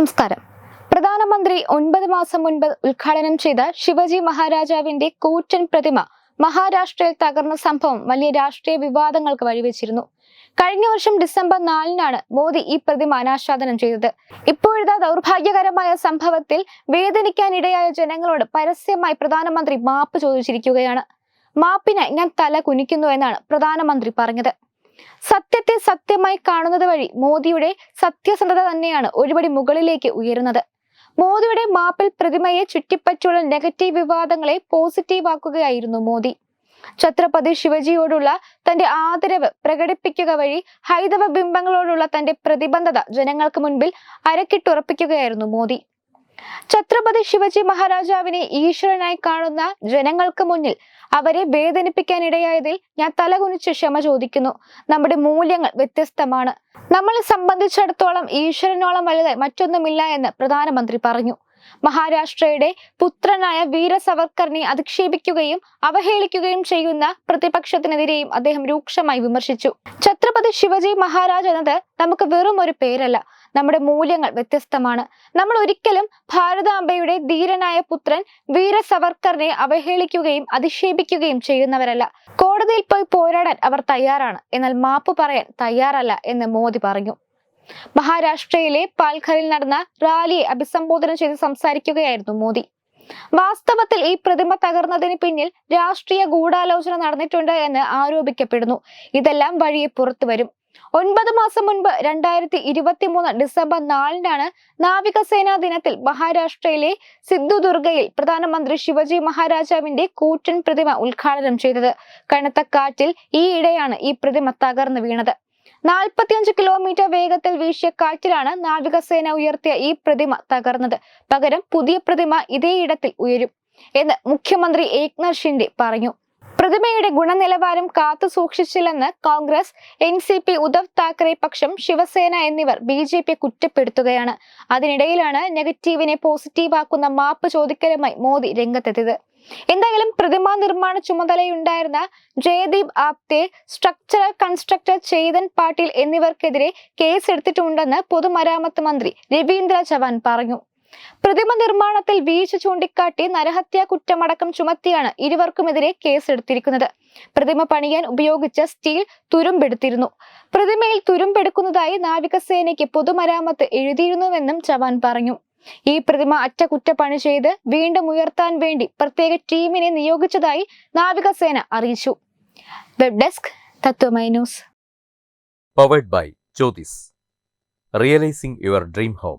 നമസ്കാരം. പ്രധാനമന്ത്രി ഒൻപത് മാസം മുൻപ് ഉദ്ഘാടനം ചെയ്ത ശിവജി മഹാരാജാവിന്റെ കൂറ്റൻ പ്രതിമ മഹാരാഷ്ട്രയിൽ തകർന്ന സംഭവം വലിയ രാഷ്ട്രീയ വിവാദങ്ങൾക്ക് വഴിവെച്ചിരുന്നു. കഴിഞ്ഞ വർഷം ഡിസംബർ നാലിനാണ് മോദി ഈ പ്രതിമ അനാച്ഛാദനം ചെയ്തത്. ഇപ്പോഴത്തെ ദൗർഭാഗ്യകരമായ സംഭവത്തിൽ വേദനിക്കാനിടയായ ജനങ്ങളോട് പരസ്യമായി പ്രധാനമന്ത്രി മാപ്പ് ചോദിച്ചിരിക്കുകയാണ്. മാപ്പിനെ ഞാൻ തല കുനിക്കുന്നു എന്നാണ് പ്രധാനമന്ത്രി പറഞ്ഞത്. സത്യത്തെ സത്യമായി കാണുന്നത് വഴി മോദിയുടെ സത്യസന്ധത തന്നെയാണ് ഒരുപടി മുകളിലേക്ക് ഉയരുന്നത്. മോദിയുടെ മാപ്പിൽ പ്രതിമയെ ചുറ്റിപ്പറ്റിയുള്ള നെഗറ്റീവ് വിവാദങ്ങളെ പോസിറ്റീവ് ആക്കുകയായിരുന്നു മോദി. ഛത്രപതി ശിവജിയോടുള്ള തന്റെ ആദരവ് പ്രകടിപ്പിക്കുക വഴി ഹൈന്ദവ ബിംബങ്ങളോടുള്ള തന്റെ പ്രതിബന്ധത ജനങ്ങൾക്ക് മുൻപിൽ അരക്കിട്ടുറപ്പിക്കുകയായിരുന്നു മോദി. ഛത്രപതി ശിവജി മഹാരാജാവിനെ ഈശ്വരനായി കാണുന്ന ജനങ്ങൾക്ക് മുന്നിൽ അവരെ വേദനിപ്പിക്കാൻ ഇടയായതിൽ ഞാൻ തലകുനിച്ച് ക്ഷമ ചോദിക്കുന്നു. നമ്മുടെ മൂല്യങ്ങൾ വ്യത്യസ്തമാണ്. നമ്മളെ സംബന്ധിച്ചിടത്തോളം ഈശ്വരനോളം വലുതായി മറ്റൊന്നുമില്ല എന്ന് പ്രധാനമന്ത്രി പറഞ്ഞു. മഹാരാഷ്ട്രയുടെ പുത്രനായ വീര സവർക്കറിനെ അധിക്ഷേപിക്കുകയും അവഹേളിക്കുകയും ചെയ്യുന്ന പ്രതിപക്ഷത്തിനെതിരെയും അദ്ദേഹം രൂക്ഷമായി വിമർശിച്ചു. ഛത്രപതി ശിവജി മഹാരാജ് എന്നത് നമുക്ക് വെറും ഒരു പേരല്ല. നമ്മുടെ മൂല്യങ്ങൾ വ്യത്യസ്തമാണ്. നമ്മൾ ഒരിക്കലും ഭാരതാംബയുടെ ധീരനായ പുത്രൻ വീര സവർക്കറിനെ അവഹേളിക്കുകയും അധിക്ഷേപിക്കുകയും ചെയ്യുന്നവരല്ല. കോടതിയിൽ പോയി പോരാടാൻ അവർ തയ്യാറാണ്. എന്നാൽ മാപ്പ് പറയാൻ തയ്യാറല്ല എന്ന് മോദി പറഞ്ഞു. മഹാരാഷ്ട്രയിലെ പാൽഘറിൽ നടന്ന റാലിയെ അഭിസംബോധന ചെയ്ത് സംസാരിക്കുകയായിരുന്നു മോദി. വാസ്തവത്തിൽ ഈ പ്രതിമ തകർന്നതിന് പിന്നിൽ രാഷ്ട്രീയ ഗൂഢാലോചന നടന്നിട്ടുണ്ട് എന്ന് ആരോപിക്കപ്പെടുന്നു. ഇതെല്ലാം വഴിയെ പുറത്തു വരും. ഒൻപത് മാസം മുൻപ് രണ്ടായിരത്തി ഇരുപത്തി മൂന്ന് ഡിസംബർ നാലിനാണ് നാവികസേനാ ദിനത്തിൽ മഹാരാഷ്ട്രയിലെ സിദ്ധുദുർഗയിൽ പ്രധാനമന്ത്രി ശിവജി മഹാരാജാവിന്റെ കൂറ്റൻ പ്രതിമ ഉദ്ഘാടനം ചെയ്തത്. കനത്ത കാറ്റിൽ ഈയിടെയാണ് ഈ പ്രതിമ തകർന്നു വീണത്. നാൽപ്പത്തിയഞ്ച് കിലോമീറ്റർ വേഗത്തിൽ വീശിയ കാറ്റിലാണ് നാവികസേന ഉയർത്തിയ ഈ പ്രതിമ തകർന്നത്. പകരം പുതിയ പ്രതിമ ഇതേ ഇടത്തിൽ ഉയരും എന്ന് മുഖ്യമന്ത്രി ഏക്നാഥ് ഷിൻഡെ പറഞ്ഞു. പ്രതിമയുടെ ഗുണനിലവാരം കാത്തു സൂക്ഷിച്ചില്ലെന്ന് Congress N C P Uddhav Thackeray പക്ഷം ശിവസേന എന്നിവർ ബി ജെ പി കുറ്റപ്പെടുത്തുകയാണ്. അതിനിടയിലാണ് നെഗറ്റീവിനെ പോസിറ്റീവാക്കുന്ന മാപ്പ് ചോദിക്കലുമായി മോദി രംഗത്തെത്തിയത്. എന്തായാലും പ്രതിമാ നിർമ്മാണ ചുമതലയുണ്ടായിരുന്ന ജയദീപ് ആപ്തെ സ്ട്രക്ചറൽ കൺസ്ട്രക്ടർ ചേതൻ പാട്ടീൽ എന്നിവർക്കെതിരെ കേസെടുത്തിട്ടുണ്ടെന്ന് പൊതുമരാമത്ത് മന്ത്രി രവീന്ദ്ര ചവാൻ പറഞ്ഞു. പ്രതിമ നിർമ്മാണത്തിൽ വീഴ്ച ചൂണ്ടിക്കാട്ടി നരഹത്യാ കുറ്റമടക്കം ചുമത്തിയാണ് ഇരുവർക്കുമെതിരെ കേസെടുത്തിരിക്കുന്നത്. പ്രതിമ പണിയാൻ ഉപയോഗിച്ച സ്റ്റീൽ തുരുമ്പെടുത്തിരുന്നു. പ്രതിമയിൽ തുരുമ്പെടുക്കുന്നതായി നാവികസേനയ്ക്ക് പൊതുമരാമത്ത് എഴുതിയിരുന്നുവെന്നും ചവാൻ പറഞ്ഞു. ഈ പ്രതിമ അറ്റകുറ്റപ്പണി ചെയ്ത് വീണ്ടും ഉയർത്താൻ വേണ്ടി പ്രത്യേക ടീമിനെ നിയോഗിച്ചതായി നാവികസേന അറിയിച്ചു. Web desk Tatwamayi news. Powered by Jyothis realising your dream home